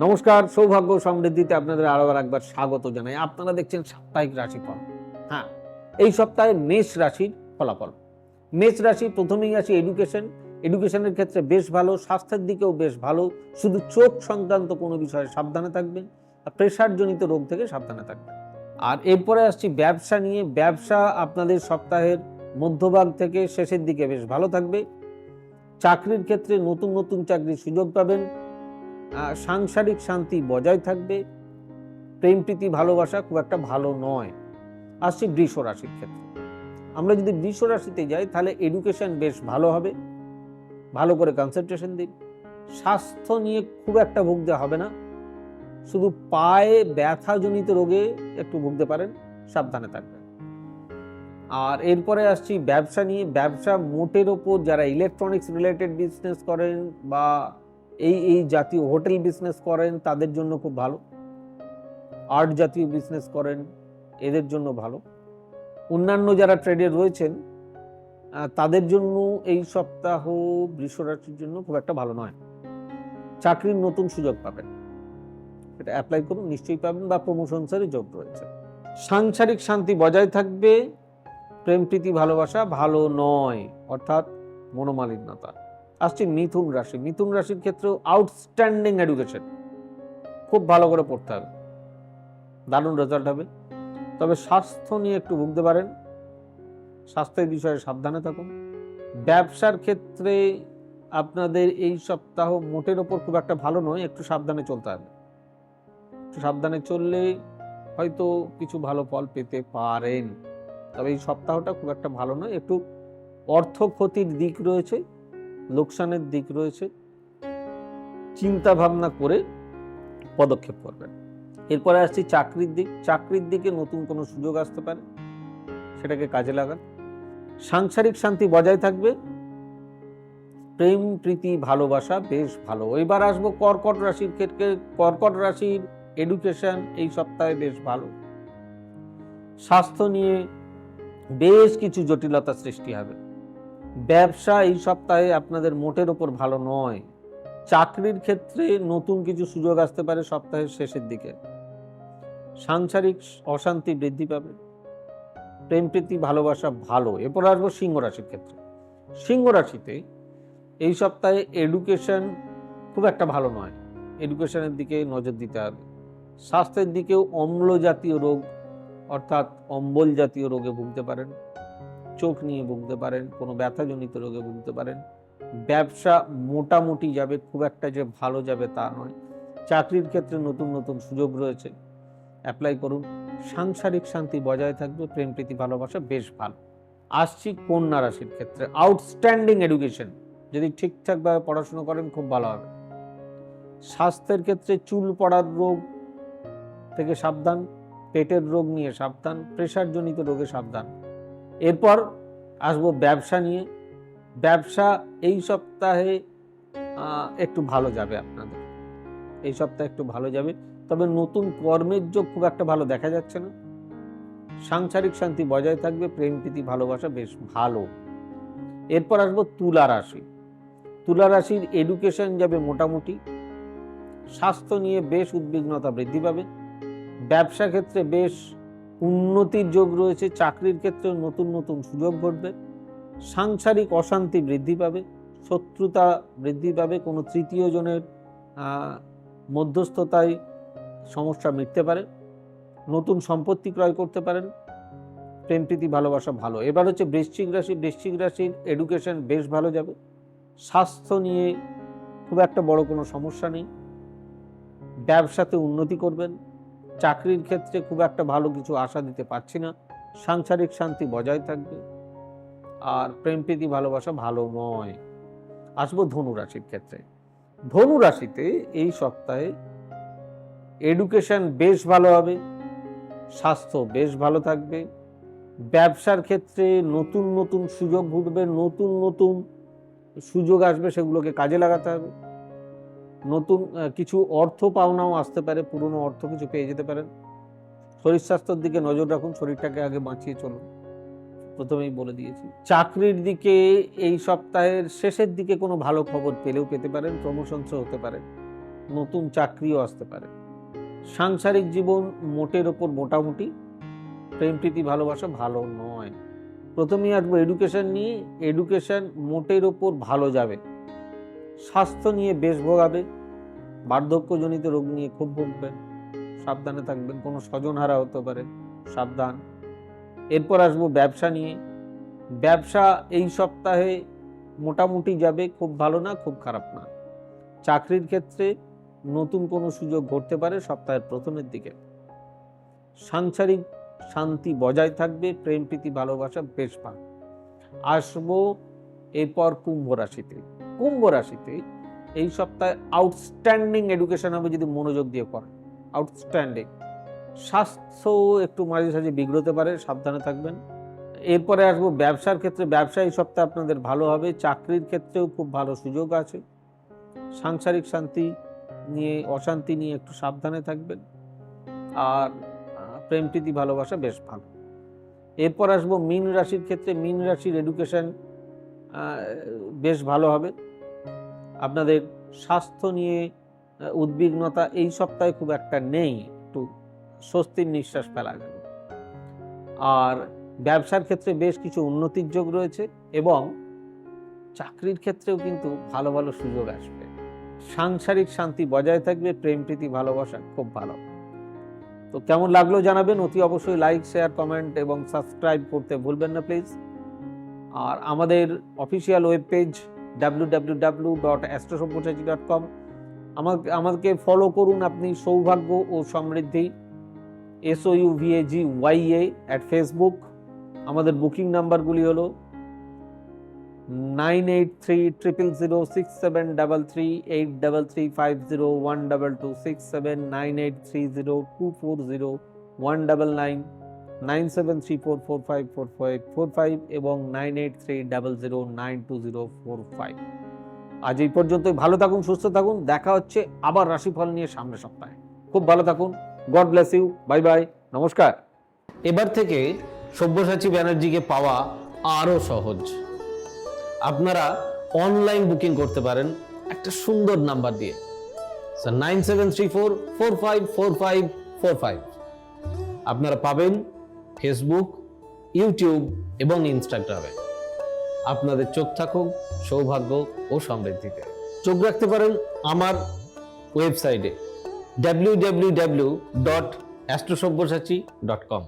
নমস্কার, সৌভাগ্য সমৃদ্ধিতে আপনাদের আরও একবার স্বাগত জানাই। আপনারা দেখছেন সাপ্তাহিক রাশিফল। হ্যাঁ এই সপ্তাহে মেষ রাশির ফলাফল। মেষ রাশি প্রথমেই আসি এডুকেশন এডুকেশনের ক্ষেত্রে বেশ ভালো, স্বাস্থ্যের দিকেও বেশ ভালো। শুধু চোখ সংক্রান্ত কোনো বিষয়ে সাবধানে থাকবেন আর প্রেশারজনিত রোগ থেকে সাবধানে থাকবেন। আর এরপরে আসছি ব্যবসা নিয়ে। ব্যবসা আপনাদের সপ্তাহের মধ্যভাগ থেকে শেষের দিকে বেশ ভালো থাকবে। চাকরির ক্ষেত্রে নতুন নতুন চাকরির সুযোগ পাবেন। সাংসারিক শান্তি বজায় থাকবে। প্রেম, প্রীতি, ভালোবাসা খুব একটা ভালো নয়। আসছি বৃষ রাশির ক্ষেত্রে। আমরা যদি বৃষ রাশিতে যাই, তাহলে এডুকেশন বেশ ভালো হবে। ভালো করে কনসেন্ট্রেশন দিন। স্বাস্থ্য নিয়ে খুব একটা ভুগতে হবে না। শুধু পায়ে ব্যথাজনিত রোগে একটু ভুগতে পারেন, সাবধানে থাকবেন। আর এরপরে আসছি ব্যবসা নিয়ে। ব্যবসা মোটের ওপর যারা ইলেকট্রনিক্স রিলেটেড বিজনেস করেন বা এই এই জাতীয় হোটেল বিজনেস করেন, তাদের জন্য খুব ভালো। আর্ট জাতীয় বিজনেস করেন, এদের জন্য ভালো। অন্যান্য যারা ট্রেডে রয়েছেন তাদের জন্য এই সপ্তাহ বৃষরাশির জন্য খুব একটা ভালো নয়। চাকরির নতুন সুযোগ পাবেন। এটা অ্যাপ্লাই করুন, নিশ্চয়ই পাবেন বা প্রমোশনসের যোগ রয়েছে। সাংসারিক শান্তি বজায় থাকবে, প্রেম, প্রীতি, ভালোবাসা ভালো নয়, অর্থাৎ মনোমালিন্যতা। আসছে মিথুন রাশি। মিথুন রাশির ক্ষেত্রেও আউটস্ট্যান্ডিং এডুকেশন খুব ভালো করে পড়তে হবে। দারুণ রেজাল্ট হবে। তবে স্বাস্থ্য নিয়ে একটু ভুগতে পারেন। স্বাস্থ্যের বিষয়ে সাবধানে থাকুন। ব্যবসার ক্ষেত্রে আপনাদের এই সপ্তাহ মোটের ওপর খুব একটা ভালো নয়, একটু সাবধানে চলতে হবে। একটু সাবধানে চললে হয়তো কিছু ভালো ফল পেতে পারেন। তবে এই সপ্তাহটা খুব একটা ভালো নয়, একটু অর্থ ক্ষতির দিক রয়েছে। লোকসানের দিক রয়েছে। চিন্তা ভাবনা করে পদক্ষেপ করবেন। এরপরে আসছি চাকরির দিক। চাকরির দিকে নতুন কোনো সুযোগ আসতে পারে, সেটাকে কাজে লাগান। সাংসারিক শান্তি বজায় থাকবে। প্রেম, প্রীতি, ভালোবাসা বেশ ভালো। এবার আসব কর্কট রাশির ক্ষেত্রে। কর্কট রাশির এডুকেশন এই সপ্তাহে বেশ ভালো। স্বাস্থ্য নিয়ে বেশ কিছু জটিলতা সৃষ্টি হবে। ব্যবসা এই সপ্তাহে আপনাদের মোটের ওপর ভালো নয়। চাকরির ক্ষেত্রে নতুন কিছু সুযোগ আসতে পারে সপ্তাহের শেষের দিকে। সাংসারিক অশান্তি বৃদ্ধি পাবে। প্রেম, প্রীতি, ভালোবাসা ভালো। এরপর আসব সিংহ রাশির ক্ষেত্রে। সিংহ রাশিতে এই সপ্তাহে এডুকেশন খুব একটা ভালো নয়। এডুকেশনের দিকে নজর দিতে হবে। স্বাস্থ্যের দিকেও অম্ল জাতীয় রোগ, অর্থাৎ অম্বল জাতীয় রোগে ভুগতে পারেন। চোখ নিয়ে ভুগতে পারেন, কোনো ব্যথাজনিত রোগে ভুগতে পারেন। ব্যবসা মোটামুটি যাবে, খুব একটা যে ভালো যাবে তা নয়। চাকরির ক্ষেত্রে নতুন নতুন সুযোগ রয়েছে। অ্যাপ্লাই করুন। সাংসারিক শান্তি বজায় থাকবে, প্রেম, প্রীতি, ভালোবাসা বেশ ভালো। আসছি কন্যা রাশির ক্ষেত্রে। আউটস্ট্যান্ডিং এডুকেশন যদি ঠিকঠাকভাবে পড়াশোনা করেন, খুব ভালো হবে। স্বাস্থ্যের ক্ষেত্রে চুল পড়ার রোগ থেকে সাবধান, পেটের রোগ নিয়ে সাবধান, প্রেশারজনিত রোগে সাবধান। এরপর আসব ব্যবসা নিয়ে। ব্যবসা এই সপ্তাহে একটু ভালো যাবে আপনাদের। এই সপ্তাহে একটু ভালো যাবে। তবে নতুন কর্মের যোগ খুব একটা ভালো দেখা যাচ্ছে না। সাংসারিক শান্তি বজায় থাকবে, প্রেম, প্রীতি, ভালোবাসা বেশ ভালো। এরপর আসব তুলা রাশি। তুলা রাশির এডুকেশন যাবে মোটামুটি। স্বাস্থ্য নিয়ে বেশ উদ্বিগ্নতা বৃদ্ধি পাবে। ব্যবসা ক্ষেত্রে বেশ উন্নতির যোগ রয়েছে, চাকরির ক্ষেত্রে নতুন নতুন সুযোগ ঘটবে, সাংসারিক অশান্তি বৃদ্ধি পাবে, শত্রুতা বৃদ্ধি পাবে, কোনো তৃতীয় জনের মধ্যস্থতায় সমস্যা মিটতে পারে, নতুন সম্পত্তি ক্রয় করতে পারেন, প্রেম প্রীতি, ভালোবাসা ভালো। এবার হচ্ছে বৃশ্চিক রাশি, বৃশ্চিক রাশির এডুকেশন বেশ ভালো যাবে, স্বাস্থ্য নিয়ে খুব একটা বড় কোনো সমস্যা নেই, ব্যবসাতে উন্নতি করবেন চাকরির ক্ষেত্রে খুব একটা ভালো কিছু আশা দিতে পারছি না। সাংসারিক শান্তি বজায় থাকবে। আর প্রেম, প্রীতি, ভালোবাসা ভালো নয় আসব ধনু রাশির ক্ষেত্রে। ধনু রাশিতে এই সপ্তাহে এডুকেশন বেশ ভালো হবে, স্বাস্থ্য বেশ ভালো থাকবে, ব্যবসার ক্ষেত্রে নতুন নতুন সুযোগ ঘুরবে, নতুন নতুন সুযোগ আসবে সেগুলোকে কাজে লাগাতে হবে। নতুন কিছু অর্থ পাওনাও আসতে পারে, পুরনো অর্থ কিছু পেয়ে যেতে পারেন। শরীর স্বাস্থ্যের দিকে নজর রাখুন, শরীরটাকে আগে বাঁচিয়ে চলুন। প্রথমেই বলে দিয়েছি, চাকরির দিকে এই সপ্তাহের শেষের দিকে কোনো ভালো খবর পেলেও পেতে পারেন প্রমোশনসও হতে পারে। নতুন চাকরিও আসতে পারে। সাংসারিক জীবন মোটের ওপর মোটামুটি, প্রেম, প্রীতি, ভালোবাসা ভালো নয়। প্রথমেই আসব এডুকেশন নিয়ে এডুকেশন মোটের ওপর ভালো যাবে। স্বাস্থ্য নিয়ে বেশ ভোগাবে, বার্ধক্যজনিত রোগ নিয়ে খুব ভুগবেন, সাবধানে থাকবেন, কোনো স্বজনহারা হতে পারে, সাবধান। এরপর আসব ব্যবসা নিয়ে। ব্যবসা এই সপ্তাহে মোটামুটি যাবে, খুব ভালো না, খুব খারাপ না। চাকরির ক্ষেত্রে নতুন কোনো সুযোগ ঘটতে পারে সপ্তাহের প্রথমের দিকে। সাংসারিক শান্তি বজায় থাকবে, প্রেম, প্রীতি, ভালোবাসা বেশ ভালো আসব এরপর কুম্ভ রাশিতে। কুম্ভ রাশিতে এই সপ্তাহে আউটস্ট্যান্ডিং এডুকেশন হবে যদি মনোযোগ দিয়ে করেন আউটস্ট্যান্ডিং স্বাস্থ্য একটু মাঝে সাঝে বিগড়তে পারে, সাবধানে থাকবেন। এরপরে আসব ব্যবসার ক্ষেত্রে, ব্যবসা এই সপ্তাহে আপনাদের ভালো হবে, চাকরির ক্ষেত্রেও খুব ভালো সুযোগ আছে। সাংসারিক শান্তি নিয়ে, অশান্তি নিয়ে একটু সাবধানে থাকবেন। আর প্রেম, প্রীতি, ভালোবাসা বেশ ভালো। এরপর আসব মীন রাশির ক্ষেত্রে, মীন রাশির এডুকেশন বেশ ভালো হবে। আপনাদের স্বাস্থ্য নিয়ে উদ্বিগ্নতা এই সপ্তাহে খুব একটা নেই, একটু স্বস্তির নিঃশ্বাস ফেলা গেল আর ব্যবসার ক্ষেত্রে বেশ কিছু উন্নতির যোগ রয়েছে এবং চাকরির ক্ষেত্রেও কিন্তু ভালো ভালো সুযোগ আসবে। সাংসারিক শান্তি বজায় থাকবে, প্রেম, প্রীতি, ভালোবাসা খুব ভালো। তো কেমন লাগল জানাবেন? অতি অবশ্যই লাইক শেয়ার কমেন্ট এবং সাবস্ক্রাইব করতে ভুলবেন না প্লিজ আর আমাদের official web page W dot com আমাকে ফলো করুন আপনি, সৌভাগ্য ও সমৃদ্ধি। S O U V A G Y A at Facebook আমাদের বুকিং নাম্বারগুলি হলো nine eight three triple zero six seven double three eight double three five zero one double two six seven nine eight three zero two four zero one double nine nine seven three four four five four five four five এবং nine eight three double zero nine two zero four five. আজ এই পর্যন্তই। ভালো থাকুন, সুস্থ থাকুন। দেখা হচ্ছে আবার রাশিফল নিয়ে সামনের সপ্তাহে। খুব ভালো থাকুন। God bless you. Bye bye. নমস্কার। এবার থেকে সব্যসাচী ব্যানার্জিকে পাওয়া আরও সহজ। আপনারা অনলাইন বুকিং করতে পারেন একটা সুন্দর নাম্বার দিয়ে। Sir, nine seven three four four five four five four five. আপনারা পাবেন ফেসবুক ইউটিউব এবং ইনস্টাগ্রামে আপনাদের চোখ থাকুক, সৌভাগ্য ও সমৃদ্ধিতে। চোখ রাখতে পারেন আমার ওয়েবসাইটে W W W dot Astrosabyasachi dot com